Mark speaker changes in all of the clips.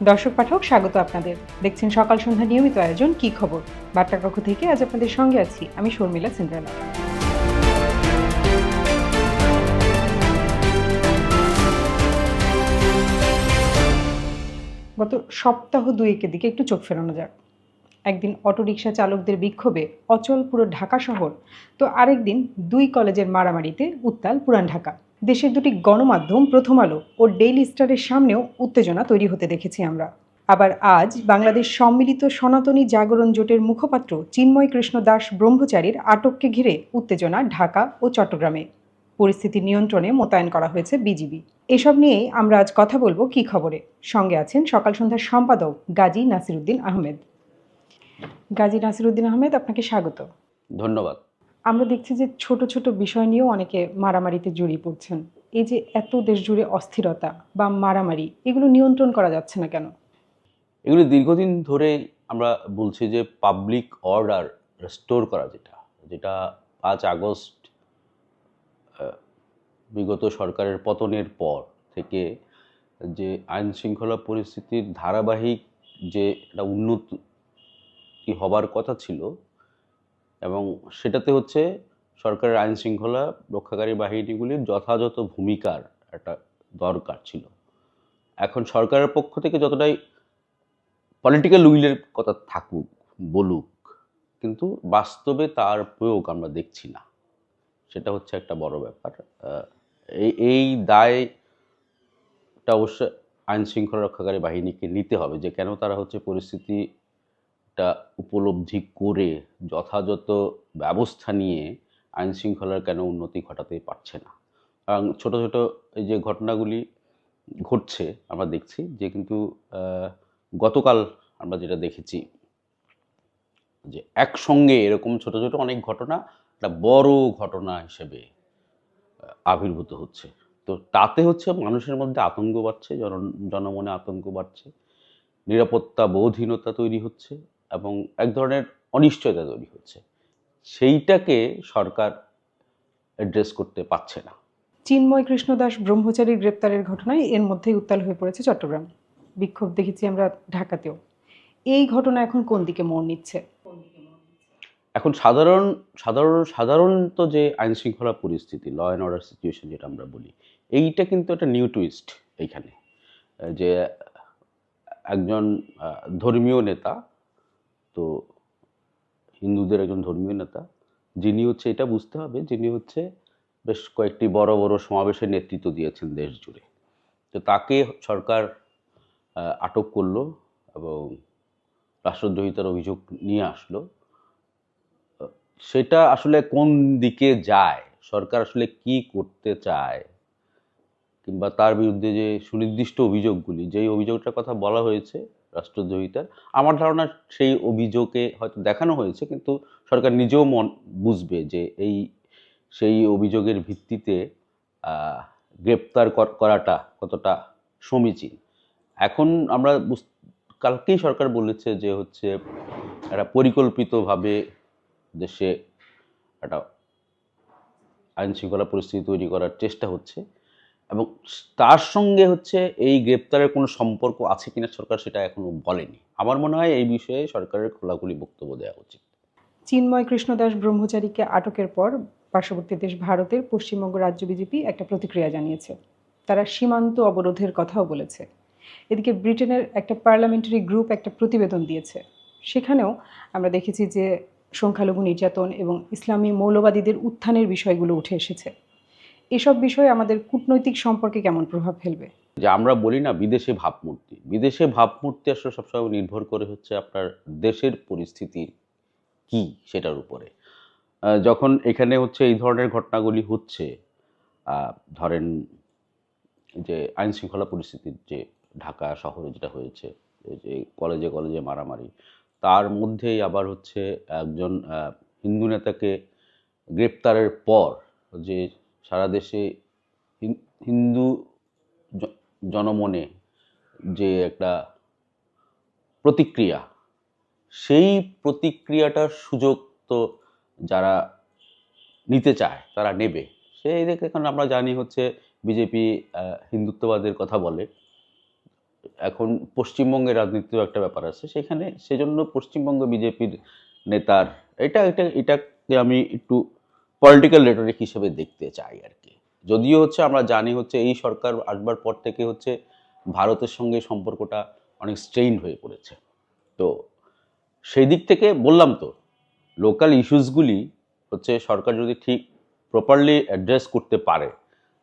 Speaker 1: দর্শক পাঠক, স্বাগত আপনাদের। দেখছেন সকাল সন্ধ্যা নিয়মিত আয়োজন কি খবর? বার্তা কক্ষ থেকে আজ আপনাদের সঙ্গে আছি আমি শর্মিলা সিন্দ্রালা। গত সপ্তাহ দুয়েকের দিকে একটু চোখ ফেরানো যাক। একদিন অটোরিকশা চালকদের বিক্ষোভে অচল পুরো ঢাকা শহর, তো আরেকদিন দুই কলেজের মারামারিতে উত্তাল পুরান ঢাকা। দেশের দুটি গণমাধ্যম প্রথম আলো ও ডেইলি স্টারের সামনেও উত্তেজনা তৈরি হতে দেখেছি আমরা। আবার আজ বাংলাদেশ সম্মিলিত সনাতনী জাগরণ জোটের মুখপাত্র চিন্ময় কৃষ্ণ দাস ব্রহ্মচারীর আটককে ঘিরে উত্তেজনা ঢাকা ও চট্টগ্রামে। পরিস্থিতি নিয়ন্ত্রণে মোতায়েন করা হয়েছে বিজিবি। এসব নিয়েই আমরা আজ কথা বলব কি খবরে? সঙ্গে আছেন সকাল সন্ধ্যার সম্পাদক গাজী নাসিরুদ্দিন আহমেদ। গাজী নাসিরুদ্দিন আহমেদ, আপনাকে স্বাগত।
Speaker 2: ধন্যবাদ।
Speaker 1: আমরা দেখছি যে ছোট ছোট বিষয় নিয়েও অনেকে মারামারিতে জড়িয়ে পড়ছেন। এই যে এত দেশ জুড়ে অস্থিরতা বা মারামারি, এগুলো নিয়ন্ত্রণ করা যাচ্ছে না কেন?
Speaker 2: এগুলো দীর্ঘদিন ধরে আমরা বলছি যে পাবলিক অর্ডার রেস্টোর করা যেটা যেটা পাঁচ আগস্ট বিগত সরকারের পতনের পর থেকে যে আইন শৃঙ্খলা পরিস্থিতির ধারাবাহিক যে একটা উন্নতি হবার কথা ছিল এবং সেটাতে হচ্ছে সরকারের আইন শৃঙ্খলা রক্ষাকারী বাহিনীগুলির যথাযথ ভূমিকার একটা দরকার ছিল। এখন সরকারের পক্ষ থেকে যতটাই পলিটিক্যাল উইলের কথা থাকুক, বলুক, কিন্তু বাস্তবে তার প্রয়োগ আমরা দেখছি না। সেটা হচ্ছে একটা বড় ব্যাপার। এই এই দায়টা অবশ্য আইন শৃঙ্খলা রক্ষাকারী বাহিনীকে নিতে হবে যে কেন তারা হচ্ছে পরিস্থিতিটা উপলব্ধি করে যথাযথ ব্যবস্থা নিয়ে আইন শৃঙ্খলার কেন উন্নতি ঘটাতে পারছে না। কারণ ছোট ছোট এই যে ঘটনাগুলি ঘটছে, আমরা দেখছি যে কিন্তু গতকাল আমরা যেটা দেখেছি যে একসঙ্গে এরকম ছোট ছোট অনেক ঘটনা, একটা বড় ঘটনা হিসেবে আবির্ভূত হচ্ছে। তো তাতে হচ্ছে মানুষের মধ্যে আতঙ্ক বাড়ছে, জন, জনমনে আতঙ্ক বাড়ছে নিরাপত্তা বোধহীনতা তৈরি হচ্ছে এবং এক ধরনের অনিশ্চয়তা তৈরি হচ্ছে। সেইটাকে সরকার অ্যাড্রেস করতে পারছে না।
Speaker 1: চিন্ময় কৃষ্ণ দাস ব্রহ্মচারীর গ্রেপ্তারের ঘটনায় এর মধ্যেই উত্তাল হয়ে পড়েছে চট্টগ্রাম। বিক্ষোভ দেখেছি আমরা ঢাকাতেও। এই ঘটনা এখন কোন দিকে মোড় নিচ্ছে?
Speaker 2: এখন সাধারণ সাধারণ সাধারণত যে আইন শৃঙ্খলা পরিস্থিতি ল অ্যান্ড অর্ডার সিচুয়েশন যেটা আমরা বলি এইটা কিন্তু একটা নিউ টুইস্ট এইখানে। যে একজন ধর্মীয় নেতা তো হিন্দুদের একজন ধর্মীয় নেতা, যিনি হচ্ছে এটা বুঝতে হবে, যিনি হচ্ছে বেশ কয়েকটি বড় বড় সমাবেশের নেতৃত্ব দিয়েছেন দেশ জুড়ে। তো তাকে সরকার আটক করল এবং রাষ্ট্রদ্রোহিতার অভিযোগ নিয়ে আসলো। সেটা আসলে কোন দিকে যায়, সরকার আসলে কি করতে চায়, কিংবা তার বিরুদ্ধে যে সুনির্দিষ্ট অভিযোগগুলি, যেই অভিযোগটার কথা বলা হয়েছে রাষ্ট্রদ্রোহিতার। আমার ধারণা সেই অভিযোগে হয়তো দেখানো হয়েছে, কিন্তু সরকার নিজেও মন বুঝবে যে এই, সেই অভিযোগের ভিত্তিতে গ্রেপ্তার করাটা কতটা সমীচীন। এখন আমরা কালকেই সরকার বলেছে যে হচ্ছে একটা পরিকল্পিতভাবে দেশে একটা আইন শৃঙ্খলা পরিস্থিতি তৈরি করার চেষ্টা হচ্ছে। এবং তার সঙ্গে হচ্ছে এই গ্রেপ্তারের কোনো সম্পর্ক আছে কিনা সরকার সেটা এখনও বলেনি। আমার মনে হয় এই বিষয়ে সরকারের খোলাখুলি বক্তব্য দেওয়া উচিত।
Speaker 1: চিন্ময় কৃষ্ণ দাস ব্রহ্মচারীকে আটকের পর পার্শ্ববর্তী দেশ ভারতের পশ্চিমবঙ্গ রাজ্য বিজেপি একটা প্রতিক্রিয়া জানিয়েছে। তারা সীমান্ত অবরোধের কথাও বলেছে। এদিকে ব্রিটেনের একটা পার্লামেন্টারি গ্রুপ একটা প্রতিবেদন দিয়েছে। সেখানেও আমরা দেখেছি যে সংখ্যালঘু নির্যাতন এবং ইসলামী মৌলবাদীদের উত্থানের বিষয়গুলো উঠে এসেছে। এসব বিষয়ে আমাদের কূটনৈতিক সম্পর্কে কেমন প্রভাব ফেলবে?
Speaker 2: যে আমরা বলি না বিদেশে ভাবমূর্তি। বিদেশে ভাবমূর্তি আসলে সবসময় নির্ভর করে হচ্ছে আপনার দেশের পরিস্থিতি কি সেটার উপরে। যখন এখানে হচ্ছে এই ধরনের ঘটনাগুলি হচ্ছে ধরেন যে আইন শৃঙ্খলা পরিস্থিতির যে ঢাকা শহরে যেটা হয়েছে যে কলেজে কলেজে মারামারি, তার মধ্যেই আবার হচ্ছে একজন হিন্দু নেতাকে গ্রেপ্তারের পর যে সারা দেশে হিন- হিন্দু জনমনে যে একটা প্রতিক্রিয়া, সেই প্রতিক্রিয়াটার সুযোগ তো যারা নিতে চায়, তারা নেবে। সেই দেখে এখন আমরা জানি হচ্ছে বিজেপি হিন্দুত্ববাদের কথা বলে। এখন পশ্চিমবঙ্গের রাজনীতিও একটা ব্যাপার আছে। সেখানে সেজন্য পশ্চিমবঙ্গ বিজেপির নেতার, এটা এটা, এটাকে আমি একটু পলিটিক্যাল রেটরিক হিসেবে দেখতে চাই আর কি। যদিও হচ্ছে আমরা জানি হচ্ছে এই সরকার আসবার পর থেকে হচ্ছে ভারতের সঙ্গে সম্পর্কটা অনেক স্ট্রেইন হয়ে পড়েছে। তো সেই দিক থেকে বললাম তো লোকাল ইস্যুসগুলি হচ্ছে সরকার যদি ঠিক প্রপারলি অ্যাড্রেস করতে পারে,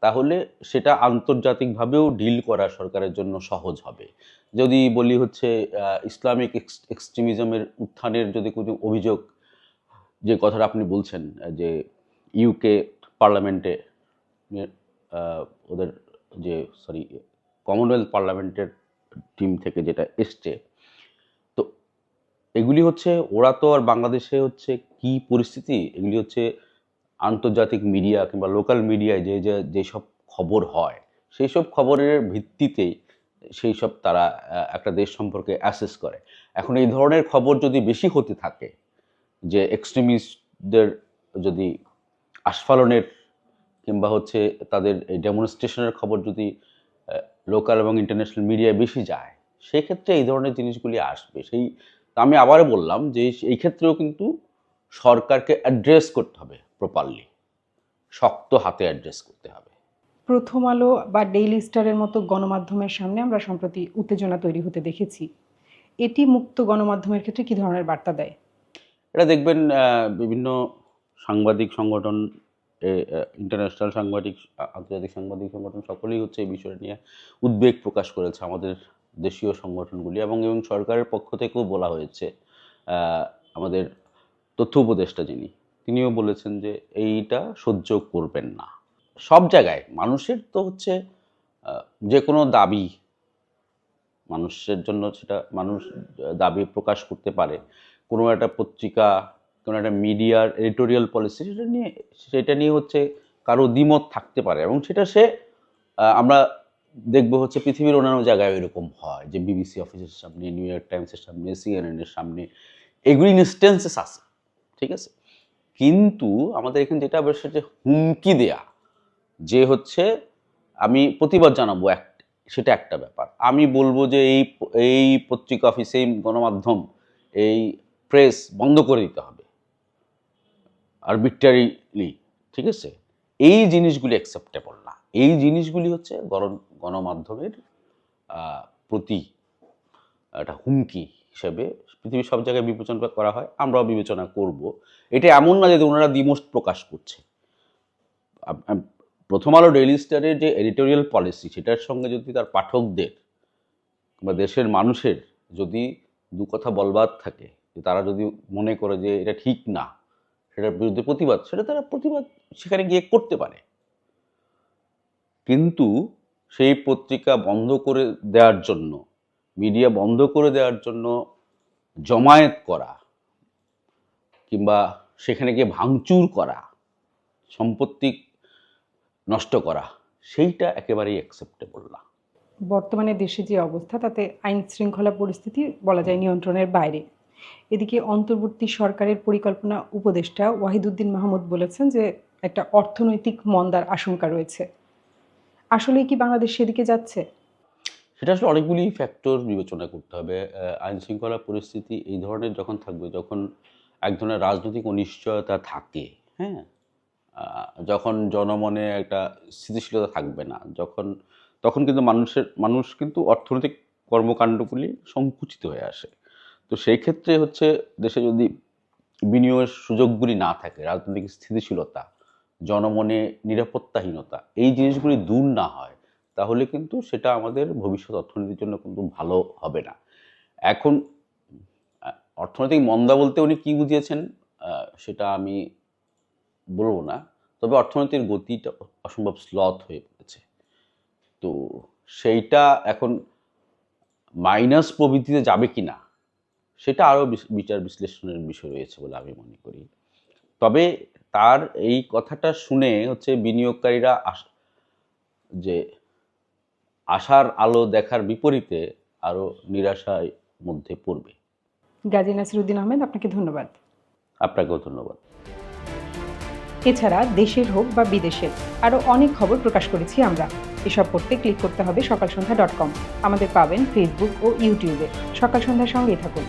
Speaker 2: তাহলে সেটা আন্তর্জাতিকভাবেও ডিল করা সরকারের জন্য সহজ হবে। যদি বলি হচ্ছে ইসলামিক এক্স- এক্সট্রিমিজমের উত্থানের যদি কোনো অভিযোগ, যে কথাটা আপনি বলছেন, যে ইউকে পার্লামেন্টে ওদের যে সরি কমনওয়েলথ পার্লামেন্টের টিম থেকে যেটা এসছে, তো এগুলি হচ্ছে, ওরা তো আর বাংলাদেশে হচ্ছে কি পরিস্থিতি? এগুলি হচ্ছে আন্তর্জাতিক মিডিয়া কিংবা লোকাল মিডিয়ায় যে যে যেসব খবর হয়, সেই সব খবরের ভিত্তিতেই সেই সব তারা একটা দেশ সম্পর্কে অ্যাসেস করে। এখন এই ধরনের খবর যদি বেশি হতে থাকে, যে এক্সট্রিমিস্টদের যদি আস্ফালনের কিংবা হচ্ছে তাদের এই ডেমনস্ট্রেশনের খবর যদি লোকাল এবং ইন্টারন্যাশনাল মিডিয়ায় বেশি যায় সেক্ষেত্রে এই ধরনের জিনিসগুলি আসবে। সেই আমি আবারও বললাম যে এই ক্ষেত্রেও কিন্তু সরকারকে অ্যাড্রেস করতে হবে প্রপারলি শক্ত হাতে অ্যাড্রেস করতে হবে।
Speaker 1: প্রথম আলো বা ডেইলি স্টারের মতো গণমাধ্যমের সামনে আমরা সম্প্রতি উত্তেজনা তৈরি হতে দেখেছি। এটি মুক্ত গণমাধ্যমের ক্ষেত্রে কি ধরনের বার্তা দেয়?
Speaker 2: এটা দেখবেন বিভিন্ন সাংবাদিক সংগঠন ইন্টারন্যাশনাল সাংবাদিক আন্তর্জাতিক সাংবাদিক সংগঠন সকলেই হচ্ছে এই বিষয় নিয়ে উদ্বেগ প্রকাশ করেছে আমাদের দেশীয় সংগঠনগুলি এবং এবং সরকারের পক্ষ থেকেও বলা হয়েছে আমাদের তথ্য উপদেষ্টা যিনি, তিনিও বলেছেন যে এইটা সহ্য করবেন না। সব জায়গায় মানুষের তো হচ্ছে যে কোনো দাবি মানুষের জন্য সেটা মানুষ দাবি প্রকাশ করতে পারে। কোনো একটা পত্রিকা কোনো একটা মিডিয়ার এডিটোরিয়াল পলিসি সেটা নিয়ে সেটা নিয়ে হচ্ছে কারও দ্বিমত থাকতে পারে এবং সেটা সে আমরা দেখব হচ্ছে পৃথিবীর অন্যান্য জায়গায় এরকম হয় যে বিবিসি অফিসের সামনে নিউ ইয়র্ক টাইমসের সামনে সিএনএন এর সামনে, এগুলি ইনস্টেন্সেস আছে, ঠিক আছে? কিন্তু আমাদের এখানে যেটা বেশ যে হুমকি দেয়া, যে হচ্ছে আমি প্রতিবাদ জানাব এক, সেটা একটা ব্যাপার। আমি বলব যে এই এই পত্রিকা অফিস এই গণমাধ্যম, এই প্রেস বন্ধ করে দিতে হবে। আরবিট্রারিলি ঠিক আছে? এই জিনিসগুলি অ্যাকসেপ্টেবল না। এই জিনিসগুলি হচ্ছে গণ, গণমাধ্যমের প্রতি একটা হুমকি হিসেবে পৃথিবীর সব জায়গায় বিবেচনা করা হয়, আমরাও বিবেচনা করব। এটা এমন না যে ওনারা দ্বিমত প্রকাশ করছে। প্রথম আলো ডেইলি স্টারের যে এডিটোরিয়াল পলিসি, সেটার সঙ্গে যদি তার পাঠকদের বা দেশের মানুষের যদি দু কথা বলবাদ থাকে, যে তারা যদি মনে করে যে এটা ঠিক না সেটার বিরুদ্ধে প্রতিবাদ, সেটা তারা প্রতিবাদ সেখানে গিয়ে করতে পারে। কিন্তু সেই পত্রিকা বন্ধ করে দেওয়ার জন্য, মিডিয়া বন্ধ করে দেওয়ার জন্য জমায়েত করা কিংবা সেখানে গিয়ে ভাঙচুর করা, সম্পত্তি নষ্ট করা, সেইটা একেবারেই অ্যাকসেপ্টেবল না।
Speaker 1: বর্তমানে দেশে যে অবস্থা, তাতে আইন শৃঙ্খলা পরিস্থিতি বলা যায় নিয়ন্ত্রণের বাইরে। এদিকে অন্তর্বর্তী সরকারের পরিকল্পনা উপদেষ্টা ওয়াহিদুদ্দিন মাহমুদ বলেছেন যে একটা অর্থনৈতিক মন্দার আশঙ্কা রয়েছে। আসলে কি বাংলাদেশ সেদিকে যাচ্ছে?
Speaker 2: সেটা আসলে অনেকগুলি ফ্যাক্টর বিবেচনা করতে হবে। আইন শৃঙ্খলা পরিস্থিতি এই ধরনের যখন থাকবে, যখন এক ধরনের রাজনৈতিক অনিশ্চয়তা থাকে হ্যাঁ? যখন জনমনে একটা স্থিতিশীলতা থাকবে না, যখন, তখন কিন্তু মানুষের, মানুষ কিন্তু অর্থনৈতিক কর্মকাণ্ডগুলি সংকুচিত হয়ে আসে। তো সেই ক্ষেত্রে হচ্ছে দেশে যদি বিনিয়োগের সুযোগগুলি না থাকে, রাজনৈতিক স্থিতিশীলতা, জনমনে নিরাপত্তাহীনতা এই জিনিসগুলি দূর না হয়, তাহলে কিন্তু সেটা আমাদের ভবিষ্যৎ অর্থনীতির জন্য কিন্তু ভালো হবে না। এখন অর্থনৈতিক মন্দা বলতে উনি কি বুঝিয়েছেন সেটা আমি বলব না, তবে অর্থনীতির গতিটা অসম্ভব স্লথ হয়ে পড়েছে। তো সেইটা এখন মাইনাস প্রবৃদ্ধিতে যাবে কি না সেটা আরও বিচার বিশ্লেষণের বিষয় রয়েছে বলে আমি মনে করি। তবে তার এই কথাটা শুনে হচ্ছে বিনিয়োগকারীরা যে আশার আলো দেখার বিপরীতে আরও নিরাশায় মধ্যে পড়বে।
Speaker 1: গাজী নাসিরুদ্দিন আহমেদ আপনাকে ধন্যবাদ।
Speaker 2: আপনাকেও ধন্যবাদ।
Speaker 1: এছাড়া দেশের হোক বা বিদেশের আরও অনেক খবর প্রকাশ করেছি আমরা। এসব পড়তে ক্লিক করতে হবে সকাল সন্ধ্যা ডট কম। আমাদের পাবেন ফেসবুক ও ইউটিউবে সকাল সন্ধ্যার সঙ্গেই থাকুন।